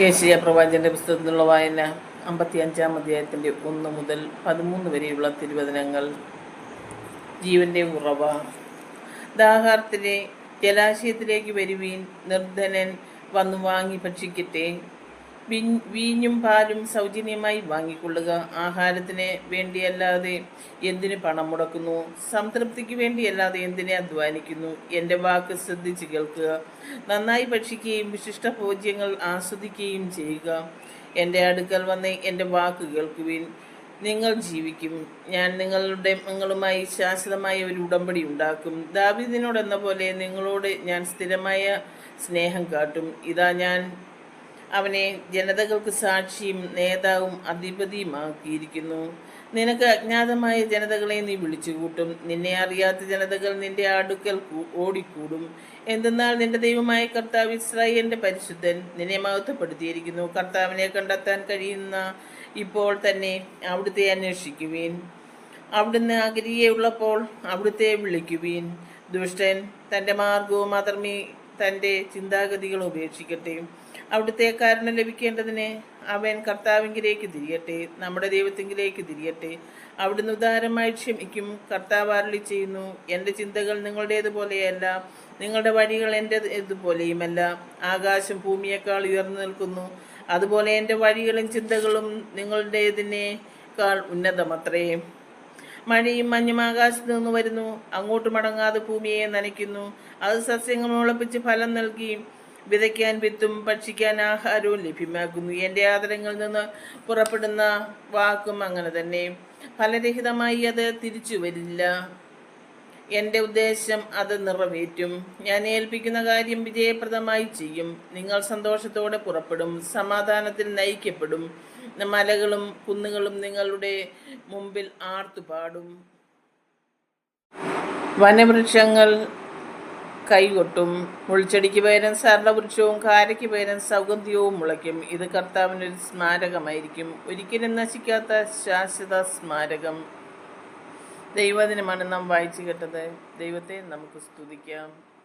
Asia പ്രവാചന്റെ പുസ്തകത്തിലുള്ള വായന അമ്പത്തി അഞ്ചാം അധ്യായത്തിന്റെ ഒന്ന് മുതൽ പതിമൂന്ന് വരെയുള്ള തിരുവചനങ്ങൾ. ജീവന്റെ ഉറവ. ദാഹാർത്തിനെ ജലാശയത്തിലേക്ക് വരുവീൻ നിർധനൻ വന്നു വാങ്ങി ഭക്ഷിക്കട്ടെ. വീഞ്ഞ്- പാലും സൗജന്യമായി വാങ്ങിക്കൊള്ളുക. ആഹാരത്തിന് വേണ്ടിയല്ലാതെ എന്തിന് പണം മുടക്കുന്നു? സംതൃപ്തിക്ക് വേണ്ടിയല്ലാതെ എന്തിനെ അധ്വാനിക്കുന്നു? എന്റെ വാക്ക് ശ്രദ്ധിച്ച് കേൾക്കുക. നന്നായി ഭക്ഷിക്കുകയും വിശിഷ്ട ഭോജ്യങ്ങൾ ആസ്വദിക്കുകയും ചെയ്യുക. എന്റെ അടുക്കൽ വന്ന് എന്റെ വാക്ക് കേൾക്കുവിൻ. നിങ്ങൾ ജീവിക്കും. ഞാൻ നിങ്ങളുടെ നിങ്ങളുമായി ശാശ്വതമായ ഒരു ഉടമ്പടി ഉണ്ടാക്കും. ദാവിദിനോടെന്ന പോലെ നിങ്ങളോട് ഞാൻ സ്ഥിരമായ സ്നേഹം കാട്ടും. ഇതാ ഞാൻ അവനെ ജനതകൾക്ക് സാക്ഷിയും നേതാവും അധിപതിയുമാക്കിയിരിക്കുന്നു നിനക്ക് അജ്ഞാതമായ ജനതകളെ നീ വിളിച്ചുകൂട്ടും. നിന്നെ അറിയാത്ത ജനതകൾ നിന്റെ അടുക്കൽ ഓടിക്കൂടും. എന്തെന്നാൽ നിന്റെ ദൈവമായ കർത്താവ് ഇസ്രായേലിന്റെ പരിശുദ്ധൻ നിന്നെ മഹത്വപ്പെടുത്തിയിരിക്കുന്നു. കർത്താവിനെ കണ്ടെത്താൻ കഴിയുന്ന ഇപ്പോൾ തന്നെ അവിടുത്തെ അന്വേഷിക്കുവീൻ. അവിടുന്ന് അകരിയെ ഉള്ളപ്പോൾ അവിടുത്തെ വിളിക്കുവീൻ. ദുഷ്ടൻ തന്റെ മാർഗവും അധർമ്മി തന്റെ ചിന്താഗതികൾ ഉപേക്ഷിക്കട്ടെ. അവിടുത്തെ കാരണം ലഭിക്കേണ്ടതിന് അവൻ കർത്താവിങ്കിലേക്ക് തിരിയട്ടെ നമ്മുടെ ദൈവത്തിങ്കിലേക്ക് തിരിയട്ടെ. അവിടുന്ന് ഉദാരമായി ക്ഷമിക്കും. കർത്താവ് അരളി ചെയ്യുന്നു എന്റെ ചിന്തകൾ നിങ്ങളുടേതുപോലെയല്ല നിങ്ങളുടെ വഴികൾ എന്റെ ഇതുപോലെയുമല്ല ആകാശം ഭൂമിയേക്കാൾ ഉയർന്നു നിൽക്കുന്നു. അതുപോലെ എന്റെ വഴികളും ചിന്തകളും നിങ്ങളുടേതിനേക്കാൾ ഉന്നതമത്രേ. മഴയും മഞ്ഞും ആകാശത്ത് നിന്ന് വരുന്നു. അങ്ങോട്ട് മടങ്ങാതെ ഭൂമിയെ നനയ്ക്കുന്നു. അത് സസ്യങ്ങൾ മുളപ്പിച്ച് ഫലം നൽകി വിതയ്ക്കാൻ വിത്തും ഭക്ഷിക്കാൻ ആഹാരവും ലഭ്യമാക്കുന്നു. എന്റെ ആദരങ്ങളിൽ നിന്ന് പുറപ്പെടുന്ന വാക്കും അങ്ങനെ തന്നെ. ഫലരഹിതമായി അത് തിരിച്ചു വരില്ല. എന്റെ ഉദ്ദേശം അത് നിറവേറ്റും. ഞാൻ ഏൽപ്പിക്കുന്ന കാര്യം വിജയപ്രദമായി ചെയ്യും. നിങ്ങൾ സന്തോഷത്തോടെ പുറപ്പെടും. സമാധാനത്തിൽ നയിക്കപ്പെടും. മലകളും കുന്നുകളും നിങ്ങളുടെ മുമ്പിൽ ആർത്തുപാടും വനവൃക്ഷങ്ങൾ കൈകൊട്ടും. മുൾച്ചെടിക്ക് പകരം സർണവൃക്ഷവും കാരയ്ക്ക് പകരം സൗഗന്ധ്യവും മുളയ്ക്കും. ഇത് കർത്താവിനൊരു സ്മാരകമായിരിക്കും. ഒരിക്കലും നശിക്കാത്ത ശാശ്വത സ്മാരകം. ദൈവദിനമാണ് നാം വായിച്ചു കേട്ടത്. ദൈവത്തെ നമുക്ക് സ്തുതിക്കാം.